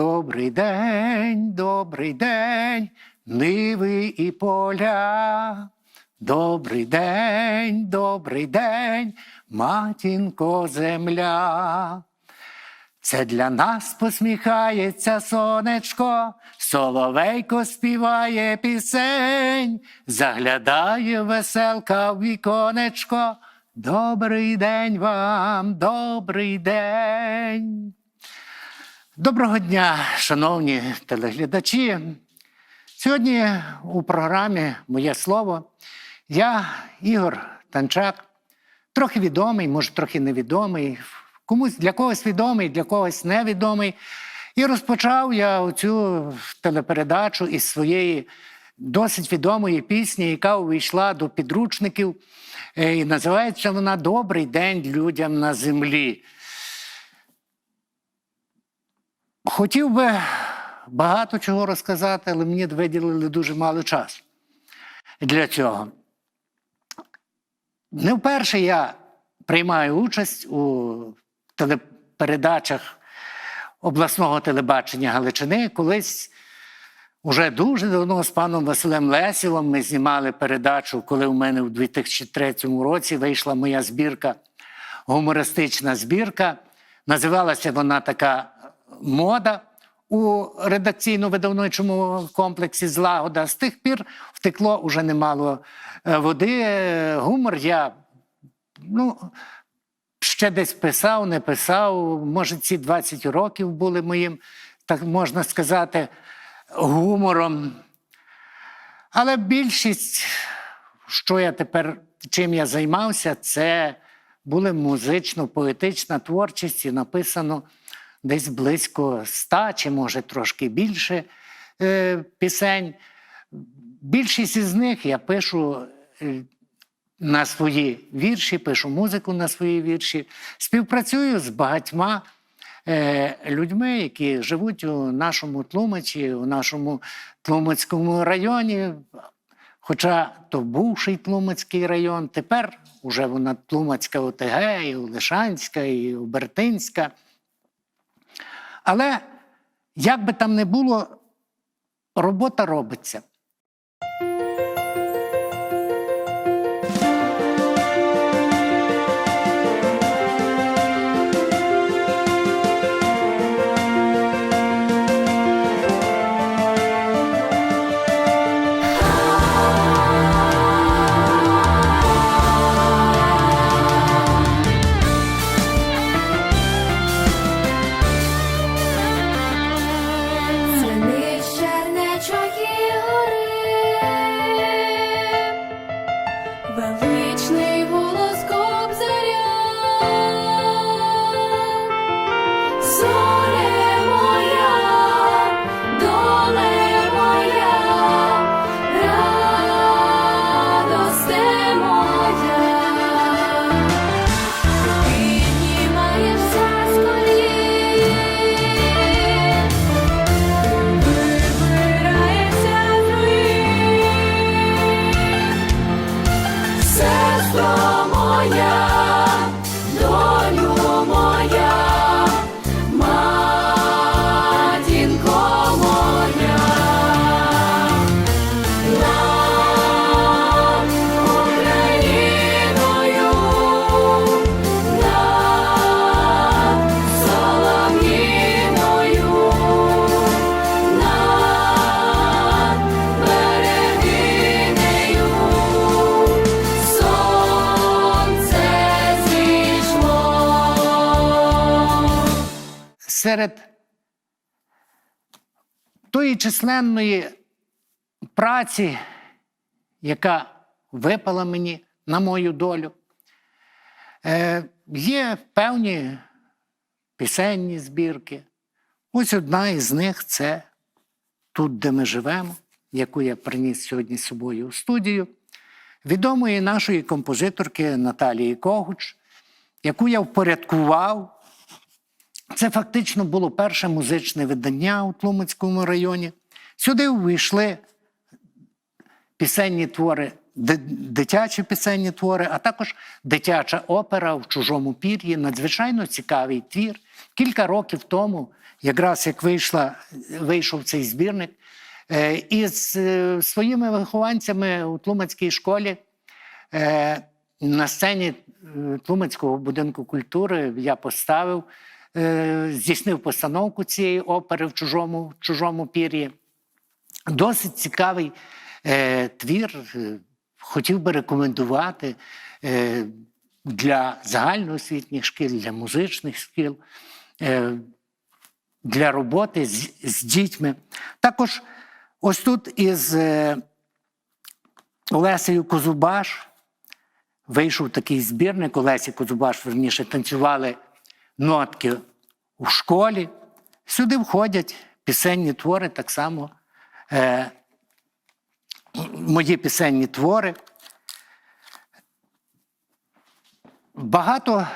Добрий день, добрий день, ниви і поля. Добрий день, добрий день, матінко земля. Це для нас посміхається сонечко, соловейко співає пісень, заглядає веселка в віконечко. Добрий день вам, добрий день. Доброго дня, шановні телеглядачі. Сьогодні у програмі Моє слово я, Ігор Танчак, трохи відомий, може, трохи невідомий, комусь для когось відомий, для когось невідомий. І розпочав я цю телепередачу із своєї досить відомої пісні, яка увійшла до підручників. Е, І називається вона Добрий день людям на землі. Хотів би багато чого розказати, але мені виділили дуже мало часу для цього. Не вперше я приймаю участь у телепередачах обласного телебачення Галичини. Колись уже дуже давно з паном Василем Лесівом ми знімали передачу, коли у мене у 2003 році вийшла моя збірка, гумористична збірка. Називалася вона така мода у редакційно-видавничому комплексі Злагода. З тих пір втекло уже немало е, води. Е, Гумор я ну, ще десь писав, не писав. Може, ці 20 років були моїм, так можна сказати, гумором. Але більшість, що я тепер, чим я займався, це були музично-поетична творчість і написано десь близько ста чи може трошки більше е, пісень. Більшість із них я пишу е, на свої вірші, пишу музику на свої вірші. Співпрацюю з багатьма е, людьми, які живуть у нашому Тлумачі, у нашому Тлумацькому районі. Хоча то бувший Тлумацький район, тепер уже вона Тлумацька ОТГ, і Лишанська, і Обертинська. Але як би там не було, робота робиться. Серед тої численної праці, яка випала мені на мою долю, е, є певні пісенні збірки. Ось одна із них це тут, де ми живемо, яку я приніс сьогодні з собою у студію, відомої нашої композиторки Наталії Когуч, яку я впорядкував це фактично було перше музичне видання у Тлумацькому районі. Сюди увійшли пісенні твори дитячі пісенні твори, а також дитяча опера в чужому пір'ї. Надзвичайно цікавий твір. Кілька років тому, якраз як вийшла, вийшов цей збірник, е, із е, своїми вихованцями у Тлумацькій школі е, на сцені Тлумацького будинку культури я поставив, здійснив постановку цієї опери в чужому, в чужому пір'ї. Досить цікавий е, твір. е, Хотів би рекомендувати е, для загальноосвітніх шкіл, для музичних шкіл, е, для роботи з, з дітьми. Також ось тут із е, Олесею Козубаш вийшов такий збірник. Олесі Козубаш, верніше, танцювали нотки у школі. Сюди входять пісенні твори, так само е, мої пісенні твори. Багато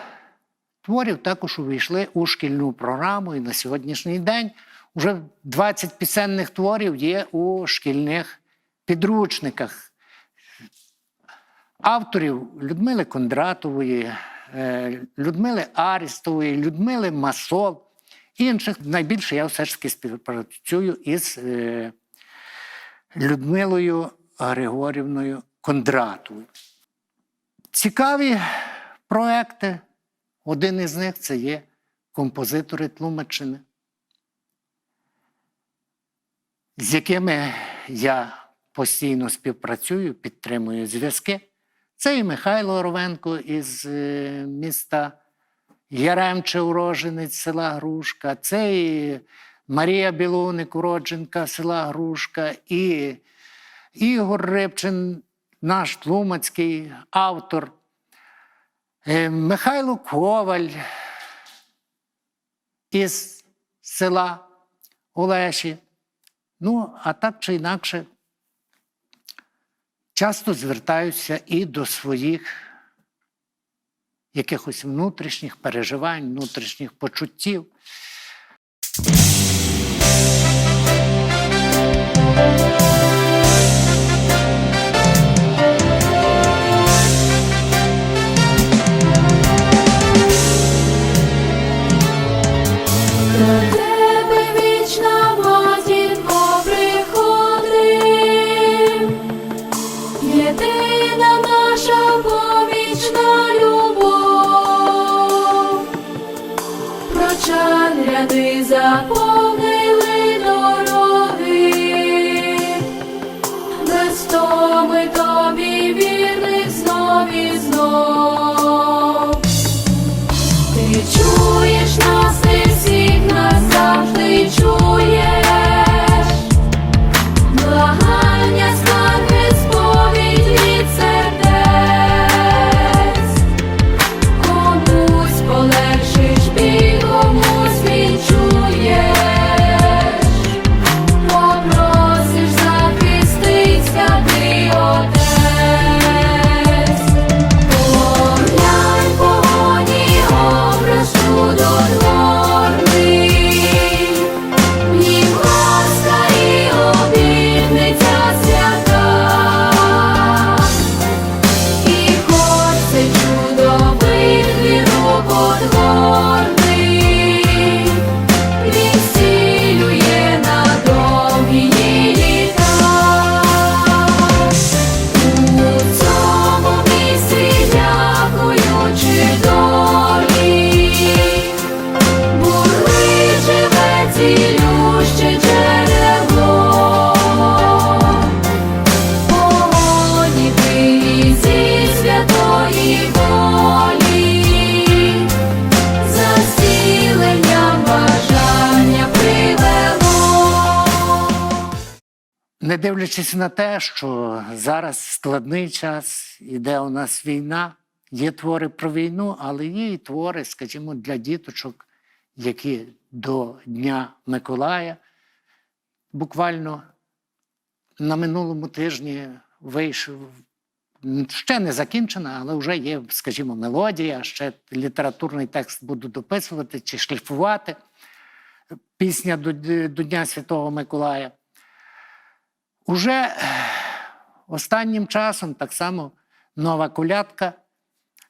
творів також увійшли у шкільну програму, і на сьогоднішній день вже 20 пісенних творів є у шкільних підручниках. Авторів Людмили Кондратової, Людмили Арістової, Людмили Масол, інших найбільше я все ж таки співпрацюю із е, Людмилою Григорівною Кондратовою. Цікаві проекти. Один із них це є композитори Тлумаччини, з якими я постійно співпрацюю, підтримую зв'язки. Це і Михайло Оровенко із е, міста Яремче, уроженець села Грушка, це і Марія Білоник, уродженка села Грушка, і Ігор Рибчин, наш тлумацький автор. Е, Михайло Коваль із села Олеші. Ну, а так чи інакше, часто звертаюся і до своїх якихось внутрішніх переживань, внутрішніх почуттів. Прочан ряди дивлячись на те, що зараз складний час, іде у нас війна, є твори про війну, але є і твори, скажімо, для діточок, які до Дня Миколая буквально на минулому тижні вийшов. Ще не закінчена, але вже є, скажімо, мелодія, ще літературний текст буду дописувати чи шліфувати. Пісня до, до Дня Святого Миколая. Уже останнім часом так само нова колядка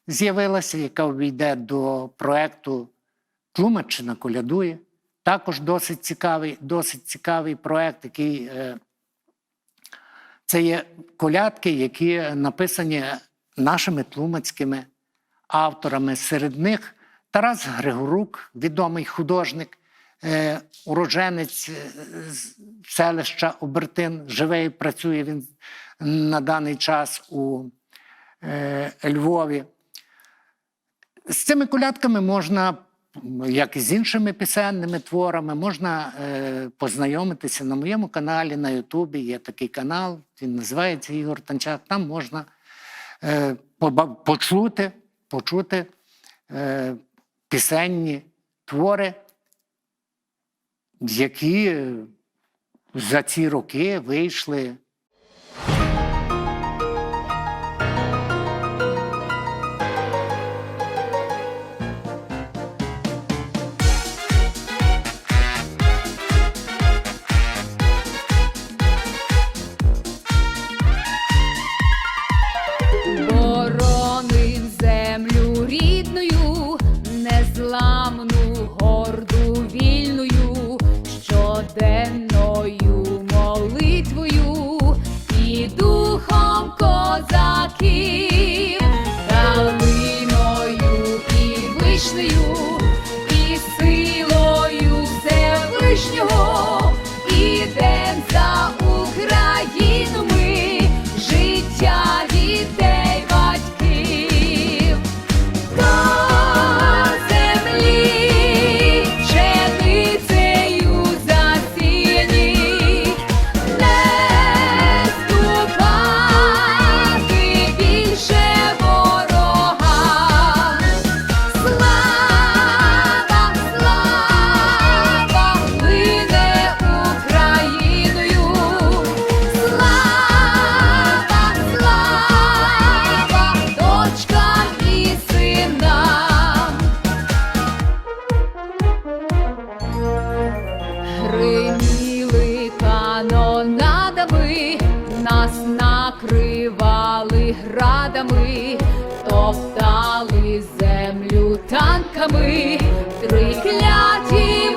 з'явилася, яка увійде до проекту Тлумаччина колядує. Також досить цікавий, досить цікавий проект, який е, це є колядки, які написані нашими тлумацькими авторами. Серед них Тарас Григорук, відомий художник, е, уродженець е, селища Обертин, живе і працює він на даний час у е, Львові. З цими колядками можна, як і з іншими пісенними творами, можна познайомитися на моєму каналі на Ютубі. Є такий канал, він називається Ігор Танчак. Там можна почути, почути пісенні твори, які за ці роки вийшли Гриміли канонадами, нас накривали градами, топтали землю танками, трикляті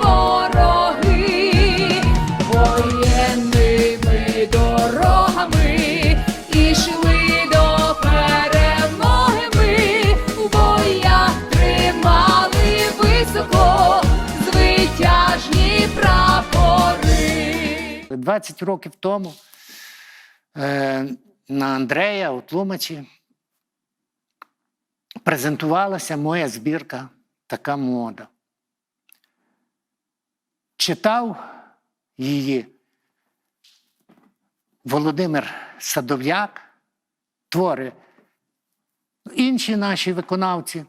20 років тому е, на Андрея у Тлумачі презентувалася моя збірка Така мода. Читав її Володимир Садов'як, твори інші наші виконавці.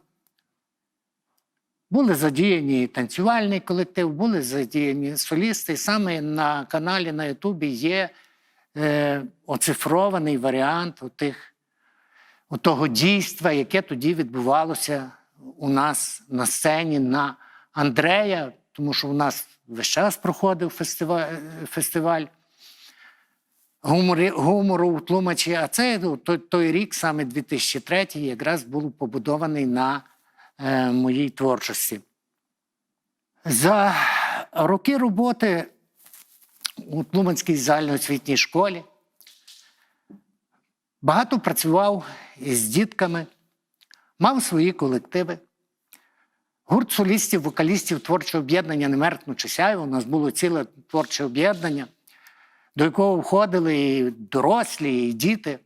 Були задіяні танцювальний колектив, були задіяні солісти. Саме на каналі на Ютубі є е, оцифрований варіант отих, того дійства, яке тоді відбувалося у нас на сцені на Андрея, тому що у нас весь час проходив фестиваль, фестиваль гуморі, гумору у Тлумачі. А це ну, той, той рік, саме 2003, якраз був побудований на моїй творчості. За роки роботи у Тлуманській загальноосвітній школі багато працював із дітками, мав свої колективи. Гурт солістів, вокалістів творчого об'єднання «Немертно Чесяєво. У нас було ціле творче об'єднання, до якого входили і дорослі, і діти.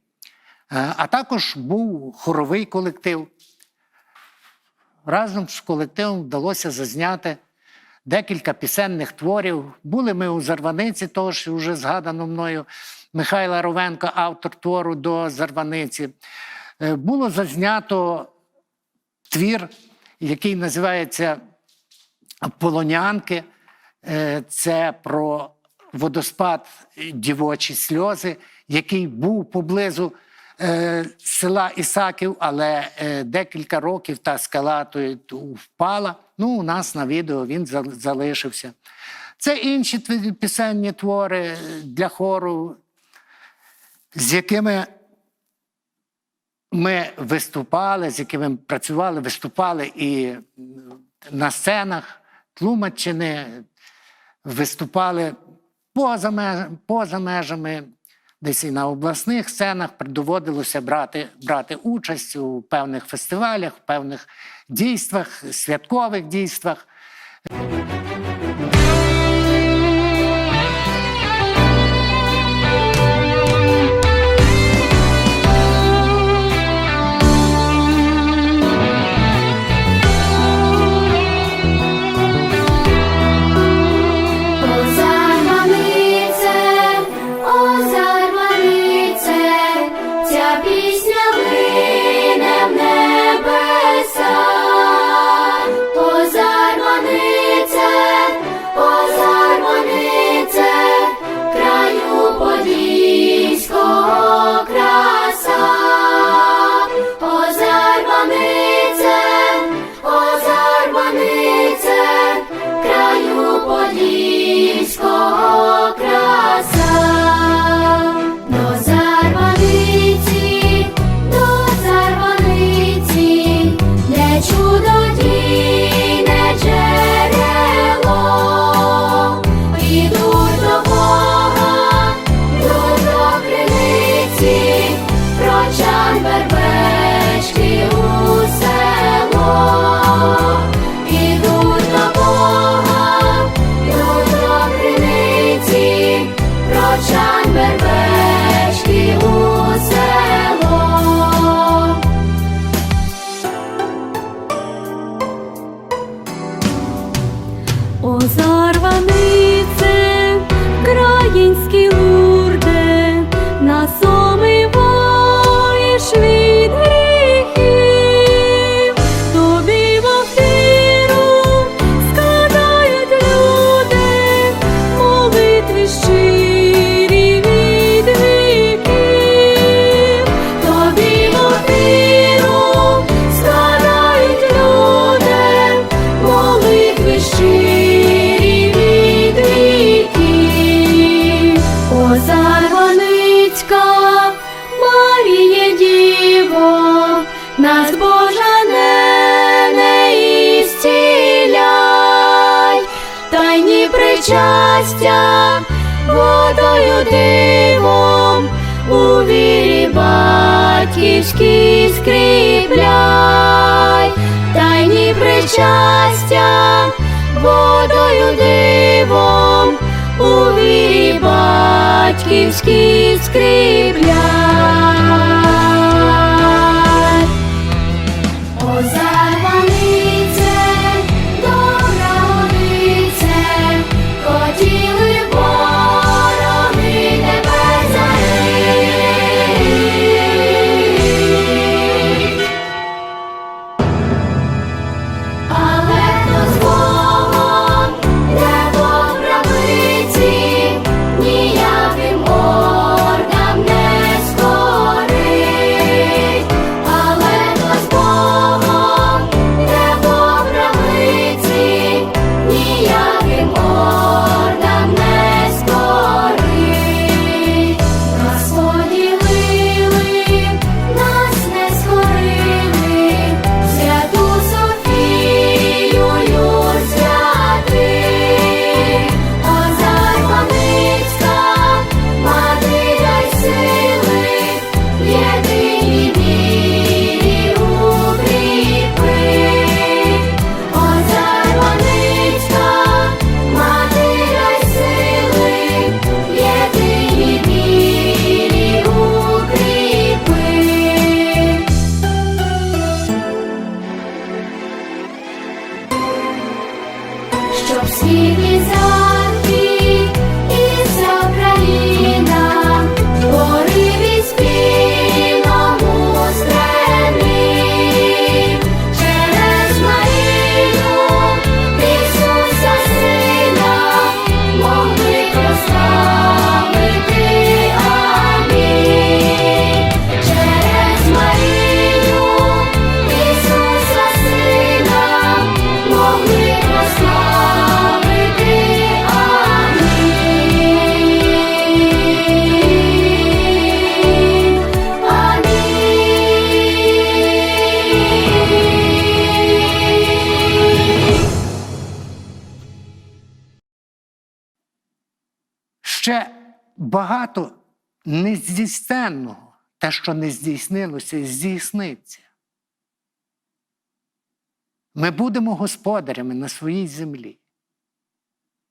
Е, А також був хоровий колектив. Разом з колективом вдалося зазняти декілька пісенних творів. Були ми у Зарваниці, того ж вже згадано мною Михайла Ровенко, автор твору до Зарваниці. Е, Було зазнято твір, який називається Полонянки. Е, Це про водоспад дівочі сльози, який був поблизу села Ісаків, але е, декілька років та скала то- впала. Ну, у нас на відео він зал- залишився. Це інші пісенні твори для хору. з якими ми виступали, з якими працювали, виступали і на сценах Тлумаччини, виступали поза, меж- поза межами, десь і на обласних сценах доводилося брати, брати участь у певних фестивалях, певних дійствах, святкових дійствах. Водою дивом, у вірі батьківській скріпляй, тайні причастя, водою дивом, у вірі батьківській скріпляй. Багато нездійсненного, те, що не здійснилося, здійсниться. Ми будемо господарями на своїй землі.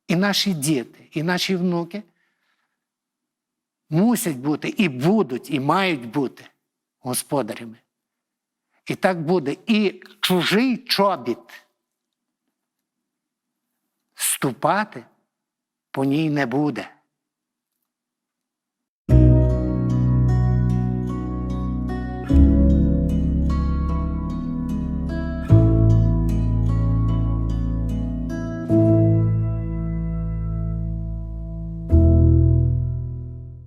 І наші діти, і наші внуки мусять бути і будуть, і мають бути господарями. І так буде. І чужий чобіт ступати по ній не буде.